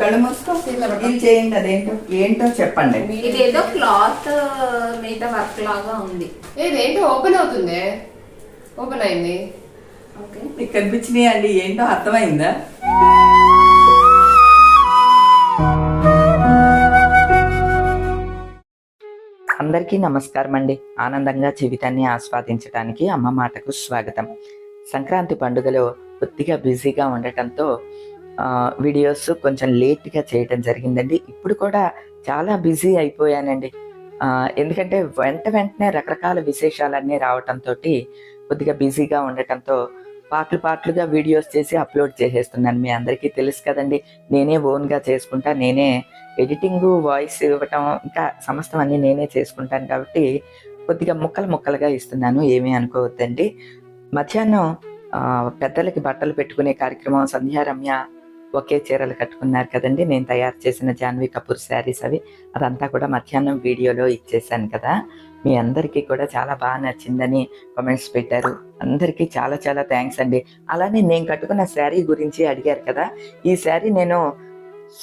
కళ్ళు మూసుకో ఇది చేయండి అదేంటో ఏంటో చెప్పండి. ఇదేదో క్లాత్ మీద వర్క్ లాగా ఉంది. ఇదేంటి ఓపెన్ అవుతుంది? ఓపెన్ అయింది. ఓకే. మీకు కనిపించినాయి అండి? ఏంటో అర్థమైందా? అందరికీ నమస్కారం అండి. ఆనందంగా జీవితాన్ని ఆస్వాదించడానికి అమ్మ మాటకు స్వాగతం. సంక్రాంతి పండుగలో కొద్దిగా బిజీగా ఉండటంతో వీడియోస్ కొంచెం లేట్గా చేయటం జరిగిందండి. ఇప్పుడు కూడా చాలా బిజీ అయిపోయానండి. ఎందుకంటే వెంట వెంటనే రకరకాల విశేషాలన్నీ రావటంతో కొద్దిగా బిజీగా ఉండటంతో పాటలు పాటలుగా వీడియోస్ చేసి అప్లోడ్ చేసేస్తున్నాను. మీ అందరికీ తెలుసు కదండి నేనే ఓన్గా చేసుకుంటా నేనే ఎడిటింగు వాయిస్ ఇవ్వటం ఇంకా సమస్తం అన్ని నేనే చేసుకుంటాను కాబట్టి కొద్దిగా ముక్కలు ముక్కలుగా ఇస్తున్నాను ఏమీ అనుకోవద్దండి. మధ్యాహ్నం పెద్దలకి బట్టలు పెట్టుకునే కార్యక్రమం సంధ్యారమ్య ఒకే చీరలు కట్టుకున్నారు కదండి. నేను తయారు చేసిన జాన్వీ కపూర్ శారీస్ అవి. అదంతా కూడా మధ్యాహ్నం వీడియోలో ఇచ్చేసాను కదా. మీ అందరికీ కూడా చాలా బాగా నచ్చిందని కామెంట్స్ పెట్టారు. అందరికీ చాలా చాలా థ్యాంక్స్ అండి. అలానే నేను కట్టుకున్న శారీ గురించి అడిగారు కదా. ఈ శారీ నేను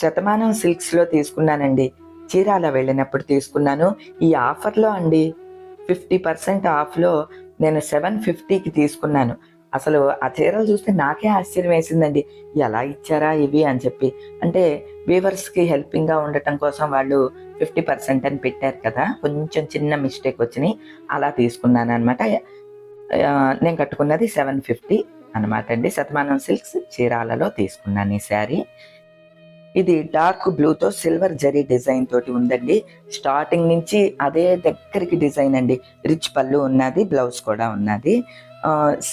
శతమానం సిల్క్స్లో తీసుకున్నానండి. చీరాల వెళ్ళినప్పుడు తీసుకున్నాను. ఈ ఆఫర్లో అండి ఫిఫ్టీ పర్సెంట్ ఆఫ్లో నేను సెవెన్ ఫిఫ్టీకి తీసుకున్నాను. అసలు ఆ చీరలు చూస్తే నాకే ఆశ్చర్యం వేసిందండి ఎలా ఇచ్చారా ఇవి? అని చెప్పి. అంటే వీవర్స్కి హెల్పింగ్గా ఉండటం కోసం వాళ్ళు ఫిఫ్టీ పర్సెంట్ అని పెట్టారు కదా. కొంచెం చిన్న మిస్టేక్ వచ్చినాయి. అలా తీసుకున్నాను అనమాట నేను కట్టుకున్నది సెవెన్ ఫిఫ్టీ అనమాట అండి. శతమానం సిల్క్స్ చీరాలలో తీసుకున్నాను ఈ శారీ. ఇది డార్క్ బ్లూతో సిల్వర్ జరీ డిజైన్ తోటి ఉందండి. స్టార్టింగ్ నుంచి అదే దగ్గరికి డిజైన్ అండి. రిచ్ పళ్ళు ఉన్నది బ్లౌజ్ కూడా ఉన్నది.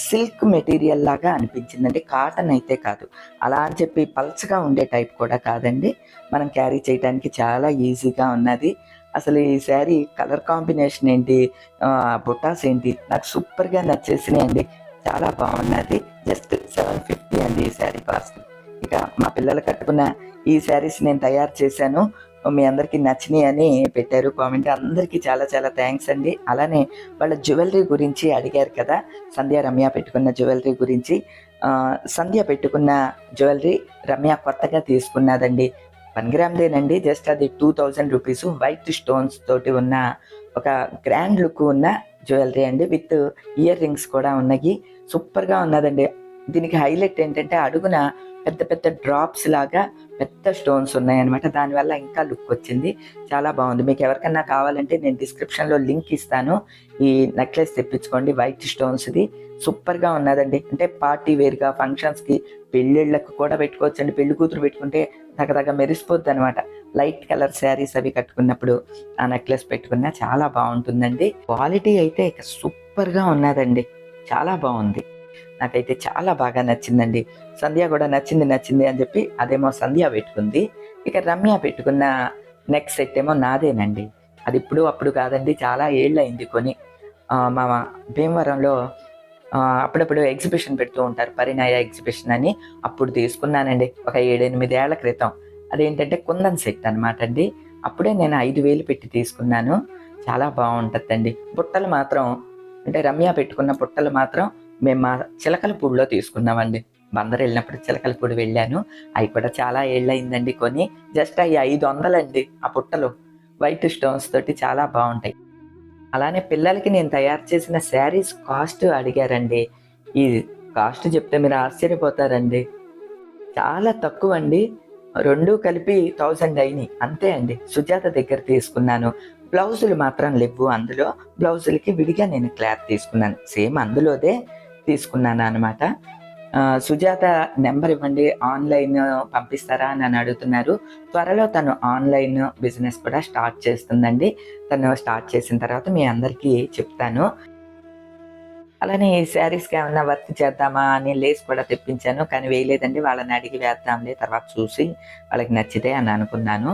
సిల్క్ మెటీరియల్ లాగా అనిపించిందండి కాటన్ అయితే కాదు. అలా అని చెప్పి పల్చగా ఉండే టైప్ కూడా కాదండి. మనం క్యారీ చేయడానికి చాలా ఈజీగా ఉన్నది. అసలు ఈ శారీ కలర్ కాంబినేషన్ ఏంటి బుటాస్ ఏంటి నాకు సూపర్గా నచ్చేసినాయండి చాలా బాగున్నది. జస్ట్ సెవెన్ ఫిఫ్టీ అండి ఈ శారీ కాస్ట్. ఇక మా పిల్లలు కట్టుకున్న ఈ శారీస్ నేను తయారు చేశాను. మీ అందరికీ నచ్చినాయి అని పెట్టారు కామెంట్. అందరికీ చాలా చాలా థ్యాంక్స్ అండి. అలానే వాళ్ళ జ్యువెలరీ గురించి అడిగారు కదా సంధ్య రమ్య పెట్టుకున్న జ్యువెలరీ గురించి. సంధ్య పెట్టుకున్న జ్యువెలరీ రమ్య కొత్తగా తీసుకున్నదండి. వన్ గ్రామ్దేనండి జస్ట్ అది two thousand rupees. White stones తోటి ఉన్న ఒక గ్రాండ్ లుక్ ఉన్న జ్యువెలరీ అండి. విత్ ఇయర్ రింగ్స్ కూడా ఉన్నాయి. సూపర్గా ఉన్నదండి. దీనికి హైలైట్ ఏంటంటే అడుగున పెద్ద పెద్ద డ్రాప్స్ లాగా పెద్ద స్టోన్స్ ఉన్నాయన్నమాట. దానివల్ల ఇంకా లుక్ వచ్చింది. చాలా బాగుంది. మీకు ఎవరికన్నా కావాలంటే నేను డిస్క్రిప్షన్లో లింక్ ఇస్తాను. ఈ నెక్లెస్ తెప్పించుకోండి. వైట్ స్టోన్స్ది సూపర్గా ఉన్నదండి. అంటే పార్టీ వేర్గా ఫంక్షన్స్కి పెళ్ళిళ్ళకు కూడా పెట్టుకోవచ్చండి. పెళ్ళి కూతురు పెట్టుకుంటే దగ్గర మెరిసిపోద్ది అనమాట లైట్ కలర్ శారీస్ అవి కట్టుకున్నప్పుడు ఆ నెక్లెస్ పెట్టుకున్నా చాలా బాగుంటుందండి. క్వాలిటీ అయితే సూపర్గా ఉన్నదండి. చాలా బాగుంది. నాకైతే చాలా బాగా నచ్చిందండి. సంధ్య కూడా నచ్చింది నచ్చింది అని చెప్పి అదేమో సంధ్య పెట్టుకుంది. ఇక రమ్య పెట్టుకున్న నెక్ సెట్ ఏమో నాదేనండి. అది ఇప్పుడు అప్పుడు కాదండి చాలా ఏళ్ళు అయింది కొని మా భీమవరంలో అప్పుడప్పుడు ఎగ్జిబిషన్ పెడుతూ ఉంటారు పరిణయ ఎగ్జిబిషన్ అని. అప్పుడు తీసుకున్నానండి ఒక ఏడెనిమిది ఏళ్ళ క్రితం. అదేంటంటే కుందన్ సెట్ అనమాట అండి. అప్పుడే నేను ఐదు వేలు పెట్టి తీసుకున్నాను. చాలా బాగుంటుందండి. బుట్టలు మాత్రం అంటే రమ్య పెట్టుకున్న బుట్టలు మాత్రం మేము మా చిలకలపూడిలో తీసుకున్నామండి. బందరు వెళ్ళినప్పుడు చిలకలపూడి వెళ్ళాను. అవి కూడా చాలా ఏళ్ళయిందండి కొని. జస్ట్ అవి ఐదు వందలండి ఆ పుట్టలు. వైట్ స్టోన్స్ తోటి చాలా బాగుంటాయి. అలానే పిల్లలకి నేను తయారు చేసిన శారీస్ కాస్ట్ అడిగారండి. ఈ కాస్ట్ చెప్తే మీరు ఆశ్చర్యపోతారండి. చాలా తక్కువ అండి రెండు కలిపి థౌజండ్ అయినాయి. అంతే అండి. సుజాత దగ్గర తీసుకున్నాను. బ్లౌజులు మాత్రం లేవు అందులో. బ్లౌజులకి విడిగా నేను క్లాత్ తీసుకున్నాను. సేమ్ అందులోదే. తీసుకున్నాను అనమాట సుజాత నెంబర్ ఇవ్వండి ఆన్లైన్ పంపిస్తారా అని అని అడుగుతున్నారు. త్వరలో తను ఆన్లైన్ బిజినెస్ కూడా స్టార్ట్ చేస్తుందండి. తను స్టార్ట్ చేసిన తర్వాత మీ అందరికీ చెప్తాను. అలానే ఈ శారీస్కి ఏమన్నా వర్క్ చేద్దామా అని లేస్ కూడా తెప్పించాను కానీ వేయలేదండి. వాళ్ళని అడిగి వేద్దాంలే తర్వాత చూసి వాళ్ళకి నచ్చితే అని అనుకున్నాను.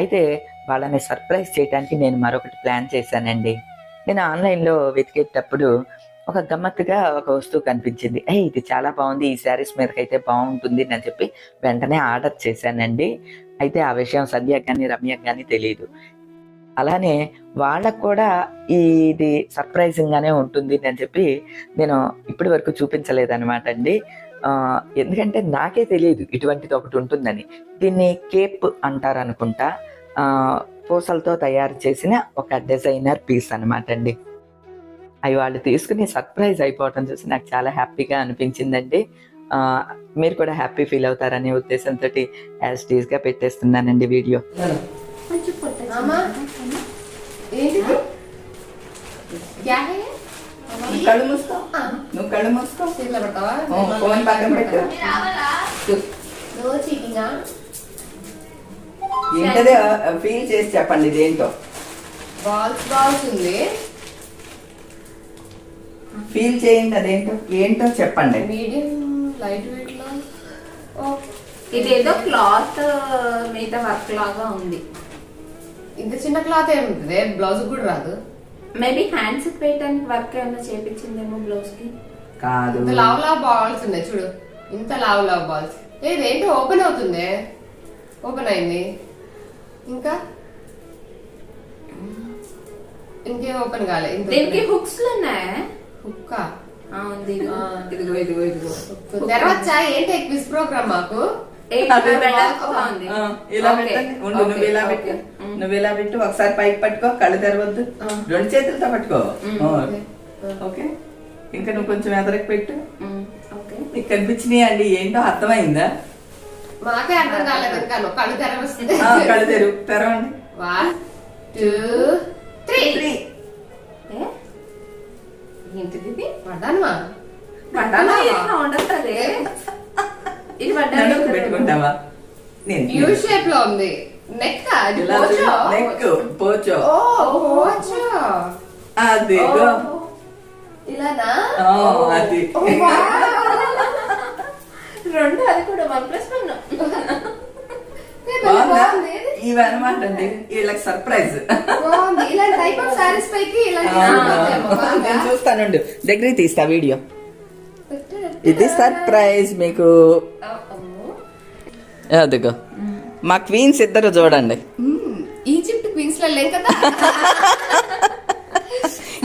అయితే వాళ్ళని సర్ప్రైజ్ చేయడానికి నేను మరొకటి ప్లాన్ చేశానండి. నేను ఆన్లైన్లో వెతికేటప్పుడు ఒక గమ్మత్తుగా ఒక వస్తువు కనిపించింది. ఏ ఇది చాలా బాగుంది. ఈ శారీస్ మీదకైతే బాగుంటుంది అని చెప్పి వెంటనే ఆర్డర్ చేశానండి. అయితే ఆ విషయం సంధ్యకు కానీ రమ్యకు కానీ తెలియదు అలానే వాళ్ళకు కూడా ఇది సర్ప్రైజింగ్గానే ఉంటుంది అని చెప్పి నేను ఇప్పటి వరకు చూపించలేదన్నమాట అండి. ఎందుకంటే నాకే తెలియదు ఇటువంటిది ఒకటి ఉంటుందని. దీన్ని కేప్ అంటారు అనుకుంటా పూసలతో తయారు చేసిన ఒక డిజైనర్ పీస్ అనమాట అండి. అవి వాళ్ళు తీసుకుని సర్ప్రైజ్ అయిపోవటం చూసి నాకు చాలా హ్యాపీగా అనిపించిందండి. మీరు కూడా హ్యాపీ ఫీల్ అవుతారనే ఉద్దేశంతో యాజ్ టీజ్గా పెట్టేస్తున్నానండి వీడియో? కళ్ళు మూసుకో. నువ్వు కళ్ళు మూసుకో. ఫోన్ పక్కన పెట్టు. ఏంటదే? ఫీల్ చేసి చెప్పండి ఇదేంటో. బాల్స్ బాల్స్ ఉంది. ఫీల్ చేయండి అదేంటో ఏంటో చెప్పండి. మీడియం లైట్ వెయిట్లో? ఓకే ఇదేదో క్లాత్ మీద వర్క్ లాగా ఉంది. ఇంత చిన్న క్లాత్ ఏముంటుంది బ్లౌజ్ కూడా రాదు. మేబీ హ్యాండ్స్ వేయడానికి వర్క్ ఏమైనా చేపించిందేమో బ్లౌజ్కి కాదు. ఇంత లావ్ లావ్ బాల్స్ ఉన్నాయి చూడు. ఇంత లావ్ లావ్ బాల్స్. ఏదేంటి ఓపెన్ అవుతుంది? ఓపెన్ అయింది. ఇంకా? ఇంకేం ఓపెన్ కాలే ఇంత దీనికి హుక్స్ ఉన్నాయా? కుక్క. ఆ, ఉంది ఇదిగో. ఇదిగో ఇదిగో ఇదిగో. తెరవచ్చా? ఏంటి క్విజ్ ప్రోగ్రామ్ మాకు? ఏ. ఆ, ఇలా ఓకే, పెట్టండి. ఉండు నువ్వు ఇలా. పెట్టు. నువ్వు ఇలా పెట్టు. ఒకసారి పైకి పట్టుకో కళ్ళు తెరవద్దు. రెండు చేతులతో పట్టుకో. ఆ, ఓకే. ఇంకా నువ్వు కొంచెం ఎదరకు పెట్టు. ఉమ్, ఓకే. నీకు కనిపించినాయి అండి? ఏంటో అర్థమైందా? మాకే అర్థం కాలేదు నువ్వు కళ్ళు తెరవస్తుంది. ఆ, కళ్ళు తెరు. తెరవండి. One two three. Three. ఏంటిది ఇది? పడ్డానుమా పడ్డానా? ఇట్లా ఉండదు ఇది పడ్డా నడుము పెట్టుకుంటావా? నేను యూ షేప్లో ఉంది. నెక్ ఇలా నెక్ పోచో. ఓ పోచో. అదిగో. ఇలానా? అది. రెండు అది కూడా వన్ ప్లస్ వన్ ఏ, భలే బాగుందా బాగుంది. ఇవన్నమాట అండి. వీళ్ళకి సర్ప్రైజ్ బాగుంది. ఇలాంటి టైప్ ఆఫ్ సారీస్ పైకి ఇలాంటి బాగుందేమో బాగా. నేను చూస్తానండి. దగ్గరికి తీస్తా వీడియో. ఇది సర్ప్రైజ్ మీకు. అదిగో. మా క్వీన్స్ ఇద్దరు చూడండి. ఈజిప్ట్ క్వీన్స్లో లేం కదా?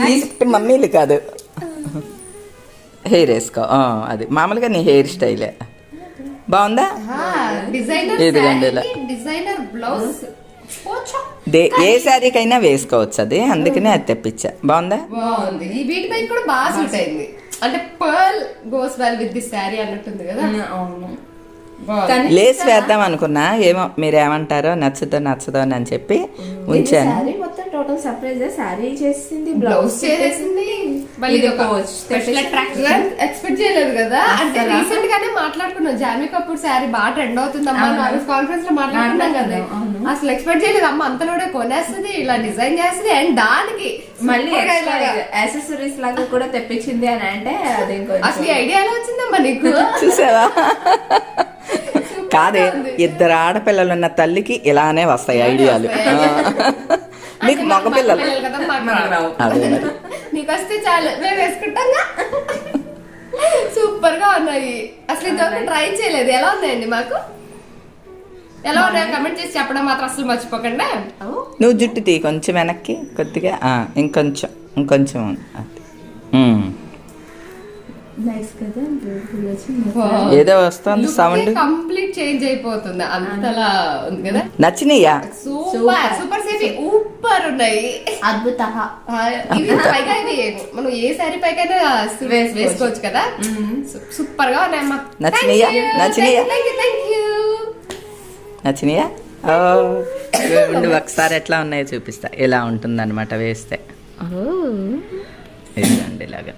ఈజిప్ట్ మమ్మీలు కాదు. హెయిర్ వేసుకో. ఆ, అది. మామూలుగా నీ హెయిర్ స్టైలే. బాగుందా? ఇదిగోండి ఇలా. Designer blouse. పోచో దే ఏ శారీకైనా వేసుకోవచ్చు అది. అందుకనే అది తెప్పించా. బాగుందా? బాగుంది. ఈ వీటిపై కూడా బాగా సూట్ అయింది. అంటే pearl goes well with the sari అన్నట్టుంది కదా. అవును. బాగుంది. కానీ లేస్ వేద్దాం అనుకున్నా. ఏమో మీరు ఏమంటారో నచ్చుతో నచ్చదో అని చెప్పి ఉంచాను. శారీ మొత్తం టోటల్ సర్ప్రైజ్ శారీ చేసింది బ్లౌజ్ చేసేసింది ఎక్స్పెక్ట్ చేయలేదు కదా? అంటే రీసెంట్ గానే మాట్లాడుకున్నాం. జాన్వీ కపూర్ శారీ బాగా ట్రెండ్ అవుతుందమ్మా కాన్ఫరెన్స్లో మాట్లాడుకున్నాం కదా. అసలు ఎక్స్పెక్ట్ చేయలేదు. అమ్మ అంతలోనే కొనేస్తుంది ఇలా డిజైన్ చేస్తుంది అండ్ దానికి మళ్ళీ. యాక్సెసరీస్ లాగా కూడా తెప్పించింది అని అంటే అది అసలు ఈ ఐడియా ఎలా వచ్చిందమ్మా నీకు? చూసావా? Super కాదే. ఇద్దరు ఆడపిల్లలు ఉన్న తల్లికి ఇలానే వస్తాయి ఐడియాలు. మీకు మగపిల్లలు. అదే నీకు వస్తే చాలు. మేము వేసుకుంటాంగా. సూపర్గా ఉన్నాయి. అసలు ఇంతవరకు ట్రై చేయలేదు. ఎలా ఉన్నాయండి మాకు? ఎలా ఉన్నాయో కమెంట్ చేసి చెప్పడం మాత్రం అసలు మర్చిపోకండి. నువ్వు జుట్టు తీ కొంచెం వెనక్కి కొద్దిగా ఆ, ఇంకొంచెం ఇంకొంచెం ఏదో వస్తుంది సౌండ్ కంప్లీట్ చేంజ్ అయిపోతుంది. అంతలా ఉంది కదా? నచ్చినాయా? సూపర్. సూపర్ సేఫీ. ఊపర్. ఉన్నాయి అద్భుత ఇవి పైగా ఇవి మనం ఏ సారీ పైకైనా వేసుకోవచ్చు. కదా? సూపర్గా ఉన్నాయమ్మా నచ్చినాయా? ఉండు ఒకసారి ఎట్లా ఉన్నాయో చూపిస్తా. ఇలా ఉంటుందన్నమాట వేస్తే. ఇదిగోండి ఇలాగా.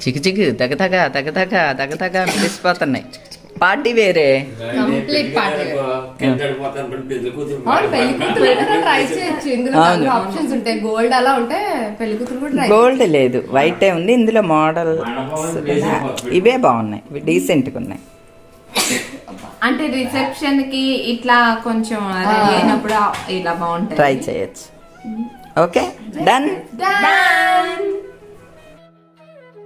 చికి చికి తగతగ తగతగ తగతగ మెరిసిపోతున్నాయి పార్టీ వేరే. కంప్లీట్ పార్టీ అవును పెళ్ళి కూతురు ట్రై చేయొచ్చు ఇందులో అవును. ఆప్షన్స్ ఉంటాయి. గోల్డ్ అలా ఉంటే పెళ్ళి కూతురు కూడా ట్రై గోల్డ్ లేదు. వైటే ఉంది. ఇందులో మోడల్ ఇవే బాగున్నాయి. డీసెంట్గా ఉన్నాయి. అంటే రిసెప్షన్కి ఇట్లా కొంచెం రెడీ అయినప్పుడు ఇలా బాగుంటది ట్రై చేయొచ్చు. ఓకే డన్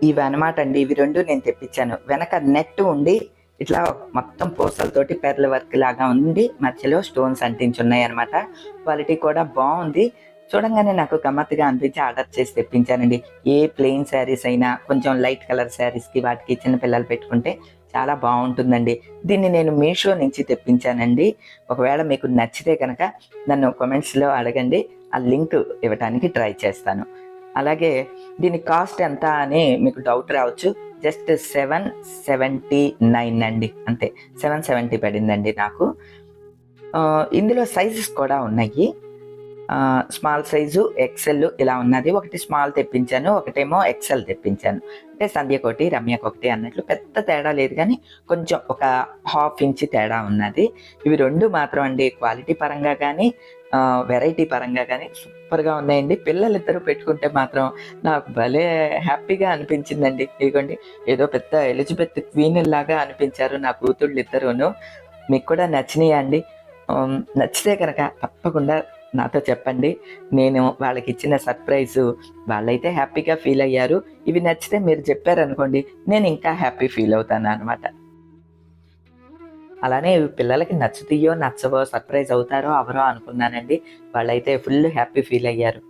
ఇవి అనమాట అండి. ఇవి రెండు నేను తెప్పించాను. వెనక నెట్ ఉండి ఇట్లా మొత్తం పూసలతోటి పెర్ల వర్క్ లాగా ఉండి మధ్యలో స్టోన్స్ అంటించున్నాయి అనమాట క్వాలిటీ కూడా బాగుంది. చూడంగానే నాకు గమ్మత్తుగా అనిపించి ఆర్డర్ చేసి తెప్పించానండి. ఏ ప్లెయిన్ శారీస్ అయినా కొంచెం లైట్ కలర్ శారీస్కి వాటికి చిన్న పిల్లలు పెట్టుకుంటే చాలా బాగుంటుందండి. దీన్ని నేను మీషో నుంచి తెప్పించానండి. ఒకవేళ మీకు నచ్చితే కనుక నన్ను కామెంట్స్లో అడగండి. ఆ లింక్ ఇవ్వడానికి ట్రై చేస్తాను. అలాగే దీని కాస్ట్ ఎంత అని మీకు డౌట్ రావచ్చు. జస్ట్ సెవెన్ సెవెంటీ నైన్ అండి. అంతే సెవెన్ సెవెంటీ పడిందండి నాకు. ఇందులో సైజెస్ కూడా ఉన్నాయి. స్మాల్ సైజు ఎక్సెల్ ఇలా ఉన్నది. ఒకటి స్మాల్ తెప్పించాను ఒకటేమో ఎక్సెల్ తెప్పించాను. అంటే సంధ్యకు ఒకటి రమ్యకు ఒకటి అన్నట్లు పెద్ద తేడా లేదు కానీ కొంచెం ఒక హాఫ్ ఇంచ్ తేడా ఉన్నది. ఇవి రెండు మాత్రం అండి క్వాలిటీ పరంగా కానీ వెరైటీ పరంగా కానీ సూపర్గా ఉన్నాయండి. పిల్లలిద్దరూ పెట్టుకుంటే మాత్రం నాకు భలే హ్యాపీగా అనిపించిందండి. ఇదిగోండి ఏదో పెద్ద ఎలిజబెత్ క్వీన్ లాగా అనిపించారు నా కూతుళ్ళు ఇద్దరును మీకు కూడా నచ్చినాయా అండి? నచ్చితే కనుక తప్పకుండా నాతో చెప్పండి. నేను వాళ్ళకి ఇచ్చిన సర్ప్రైజ్ వాళ్ళైతే హ్యాపీగా ఫీల్ అయ్యారు. ఇవి నచ్చితే మీరు చెప్పారనుకోండి నేను ఇంకా హ్యాపీ ఫీల్ అవుతాను అనమాట అలానే పిల్లలకి నచ్చుతాయో నచ్చవో సర్ప్రైజ్ అవుతారో అవరో అనుకున్నానండి. వాళ్ళైతే ఫుల్ హ్యాపీ ఫీల్ అయ్యారు.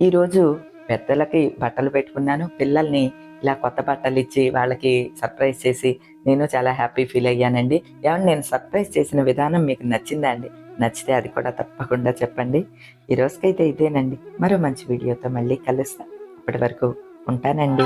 ఈరోజు పెద్దలకి బట్టలు పెట్టుకున్నాను. పిల్లల్ని ఇలా కొత్త బట్టలు ఇచ్చి వాళ్ళకి సర్ప్రైజ్ చేసి నేను చాలా హ్యాపీ ఫీల్ అయ్యానండి. ఏమన్నా నేను సర్ప్రైజ్ చేసిన విధానం మీకు నచ్చిందా అండి? నచ్చితే అది కూడా తప్పకుండా చెప్పండి. ఈ రోజుకైతే ఇదేనండి. మరో మంచి వీడియోతో మళ్ళీ కలుస్తాను అప్పటి వరకు ఉంటానండి.